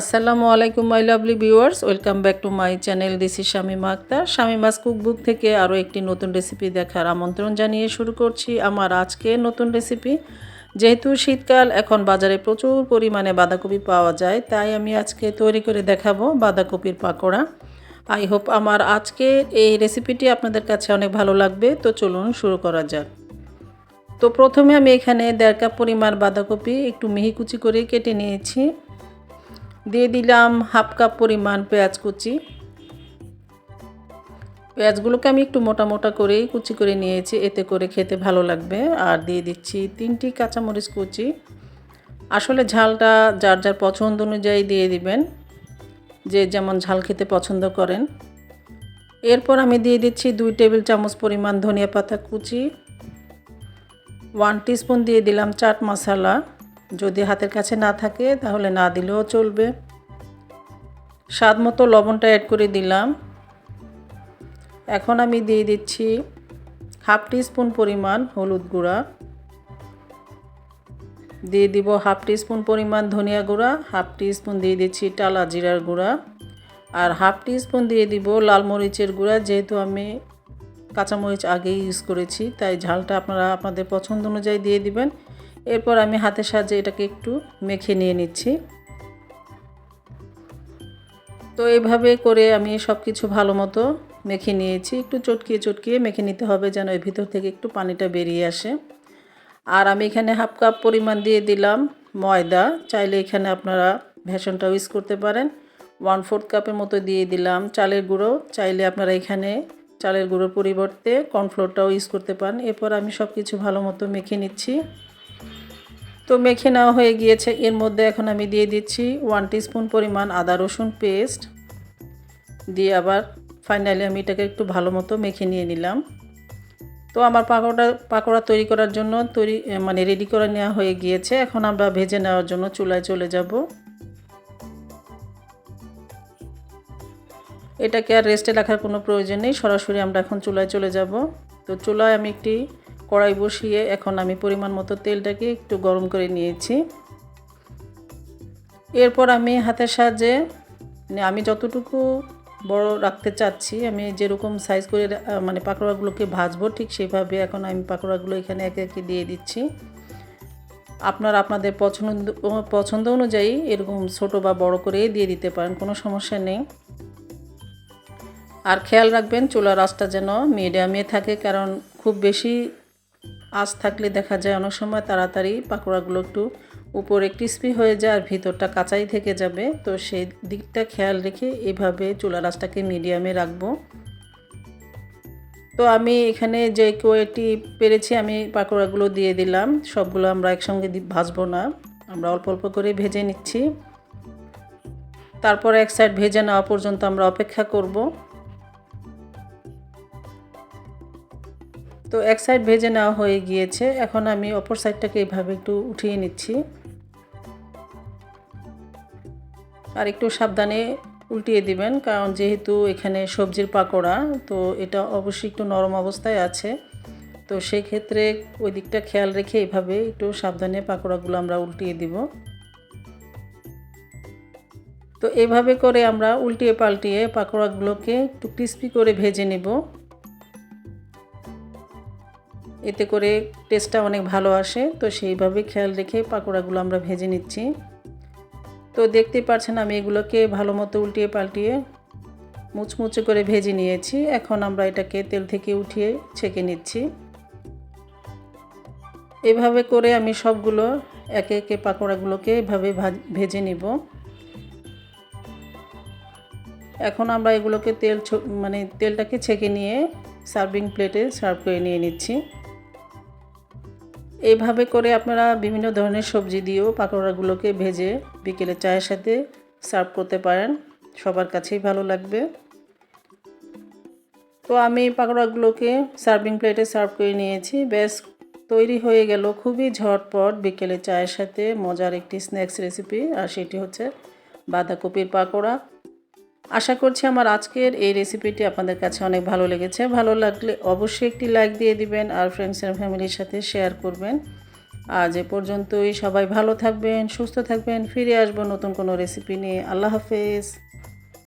আসসালামু আলাইকুম my lovely viewers welcome back to my channel this is Shamima Akter Shamima's cookbook থেকে আরও একটি নতুন রেসিপি দেখার আমন্ত্রণ জানিয়ে শুরু করছি আমার আজকে নতুন রেসিপি যেহেতু শীতকাল, এখন বাজারে প্রচুর পরিমাণে বাঁধাকপি পাওয়া যায়, তাই আমি আজকে তৈরি করে দেখাবো বাঁধাকপির পাকোড়া। আই হোপ আমার আজকে এই রেসিপিটি আপনাদের কাছে অনেক ভালো লাগবে। তো চলুন শুরু করা যাক। তো প্রথমে আমি এখানে দেড় কাপ পরিমাণ বাঁধাকপি একটু মিহি কুচি করে কেটে নিয়েছি। দিয়ে দিলাম হাফ কাপ পরিমাণ পেঁয়াজ কুচি। পেঁয়াজগুলোকে আমি একটু মোটা মোটা করেই কুচি করে নিয়েছি, এতে করে খেতে ভালো লাগবে। আর দিয়ে দিচ্ছি তিনটি কাঁচামরিচ কুচি। আসলে ঝালটা যার যার পছন্দ অনুযায়ী দিয়ে দিবেন, যে যেমন ঝাল খেতে পছন্দ করেন। এরপর আমি দিয়ে দিচ্ছি দুই টেবিল চামচ পরিমাণ ধনিয়া পাতা কুচি। ওয়ান টিস্পুন দিয়ে দিলাম চাট মশলা। যদি হাতের কাছে না থাকে, তাহলে না দিলেও চলবে। স্বাদ মতো লবণটা অ্যাড করে দিলাম। এখন আমি দিয়ে দিচ্ছি হাফ স্পুন পরিমাণ হলুদ গুঁড়া। দিয়ে দিব হাফ স্পুন পরিমাণ ধনিয়া গুঁড়া, হাফ স্পুন দিয়ে দিচ্ছি টালা জিরার গুঁড়া। আর হাফ স্পুন দিয়ে দিব লাল মরিচের গুঁড়া, যেহেতু আমি কাঁচামরিচ আগেই ইউজ করেছি, তাই ঝালটা আপনারা আপনাদের পছন্দ অনুযায়ী দিয়ে দিবেন। এরপর আমি হাতের সাহায্যে এটাকে একটু মেখে নিয়ে নিচ্ছি। তো এইভাবে করে আমি সব কিছু ভালো মতো মেখে নিয়েছি। একটু চটকিয়ে চটকিয়ে মেখে নিতে হবে যেন এর ভিতর থেকে একটু পানিটা বেরিয়ে আসে। আর আমি এখানে হাফ কাপ পরিমাণ দিয়ে দিলাম ময়দা। চাইলে এখানে আপনারা ভেষণটাও ইউজ করতে পারেন। ওয়ান ফোর্থ কাপের মতো দিয়ে দিলাম চালের গুঁড়ো। চাইলে আপনারা এখানে চালের গুঁড়োর পরিবর্তে কর্নফ্লোরটাও ইউজ করতে পারেন। এরপর আমি সব কিছু ভালো মতো মেখে নিচ্ছি। তো মেখে নেওয়া হয়ে গিয়েছে। এর মধ্যে এখন আমি দিয়ে দিচ্ছি ওয়ান স্পুন পরিমাণ আদা রসুন পেস্ট দিয়ে আবার ফাইনালি আমি এটাকে একটু ভালো মতো মেখে নিয়ে নিলাম। তো আমার পাকোড়া পাকোড়া তৈরি করার জন্য তৈরি মানে রেডি করে নেওয়া হয়ে গিয়েছে। এখন আমরা ভেজে নেওয়ার জন্য চুলায় চলে যাব। এটাকে আর রেস্টে রাখার কোনো প্রয়োজন নেই। সরাসরি আমরা এখন চুলায় চলে যাব। তো চুলায় আমি একটি কড়াই বসিয়ে এখন আমি পরিমাণ মতো তেলটাকে একটু গরম করে নিয়েছি। এরপর আমি হাতের সাহায্যে মানে আমি যতটুকু বড় রাখতে চাচ্ছি, আমি যেরকম সাইজ করে মানে পাকোড়াগুলোকে ভাজবো, ঠিক সেইভাবে এখন আমি পাকোড়াগুলো এখানে একে একে দিয়ে দিচ্ছি। আপনার আপনাদের পছন্দ পছন্দ অনুযায়ী এরকম ছোট বা বড় করে দিয়ে দিতে পারেন, কোনো সমস্যা নেই। আর খেয়াল রাখবেন, চুলার আঁচটা যেন মিডিয়ামে থাকে, কারণ খুব বেশি আঁচ থাকলে দেখা যায় অনেক সময় তাড়াতাড়ি পাকোড়াগুলো একটু উপরে ক্রিস্পি হয়ে যায় আর ভিতরটা কাঁচাই থেকে যাবে। তো সেই দিকটা খেয়াল রেখে এভাবে চুলার আঁচটাকে মিডিয়ামে রাখব। তো আমি এখানে যে কোয়েটি পেরেছি আমি পাকোড়াগুলো দিয়ে দিলাম। সবগুলো আমরা একসঙ্গে ভাজবো না। আমরা অল্প অল্প করে ভেজে নিচ্ছি। তারপর এক সাইড ভেজে নেওয়া পর্যন্ত আমরা অপেক্ষা করব। তো এক সাইড ভেজে নেওয়া হয়ে গিয়েছে। এখন আমি অপর সাইডটাকে এইভাবে একটু উঠিয়ে নিচ্ছি। আর একটু সাবধানে উল্টিয়ে দিবেন, কারণ যেহেতু এখানে সবজির পাকোড়া, তো এটা অবশ্যই একটু নরম অবস্থায় আছে। তো সেই ক্ষেত্রে ওই দিকটা খেয়াল রেখে এইভাবে একটু সাবধানে পাকোড়াগুলো আমরা উল্টিয়ে দিব। তো এভাবে করে আমরা উল্টিয়ে পাল্টিয়ে পাকোড়াগুলোকে একটু ক্রিস্পি করে ভেজে নেব। এতে করে টেস্টটা অনেক ভালো আসে। তো সেইভাবে খেয়াল রেখে পাকোড়াগুলো আমরা ভেজে নিচ্ছি। তো দেখতেই পাচ্ছেন আমি এগুলোকে ভালো মতো উল্টিয়ে পাল্টিয়ে মুচমুচে করে ভেজে নিয়েছি। এখন আমরা এটাকে তেল থেকে উঠিয়ে ছেঁকে নিচ্ছি। এভাবে করে আমি সবগুলো একে একে পাকোড়াগুলোকে এভাবে ভেজে নিব। এখন আমরা এগুলোকে তেল মানে তেলটাকে ছেঁকে নিয়ে সার্ভিং প্লেটে সার্ভ করে নিয়ে নিচ্ছি। এইভাবে করে আপনারা বিভিন্ন ধরনের সবজি দিয়েও পাকোড়াগুলোকে ভেজে বিকেলে চায়ের সাথে সার্ভ করতে পারেন। সবার কাছেই ভালো লাগবে। তো আমি পাকোড়াগুলোকে সার্ভিং প্লেটে সার্ভ করে নিয়েছি। বেশ, তৈরি হয়ে গেল খুবই ঝটপট বিকেলে চায়ের সাথে মজার একটি স্ন্যাক্স রেসিপি, আর সেটি হচ্ছে বাঁধাকপির পাকোড়া। আশা করছি আমার আজকের এই রেসিপিটি আপনাদের কাছে অনেক ভালো লেগেছে। ভালো লাগলে অবশ্যই একটি লাইক দিয়ে দিবেন আর ফ্রেন্ডস অ্যান্ড ফ্যামিলির সাথে শেয়ার করবেন। আজ এ পর্যন্তই। সবাই ভালো থাকবেন, সুস্থ থাকবেন। ফিরে আসব নতুন কোনো রেসিপি নিয়ে। আল্লাহ হাফেজ।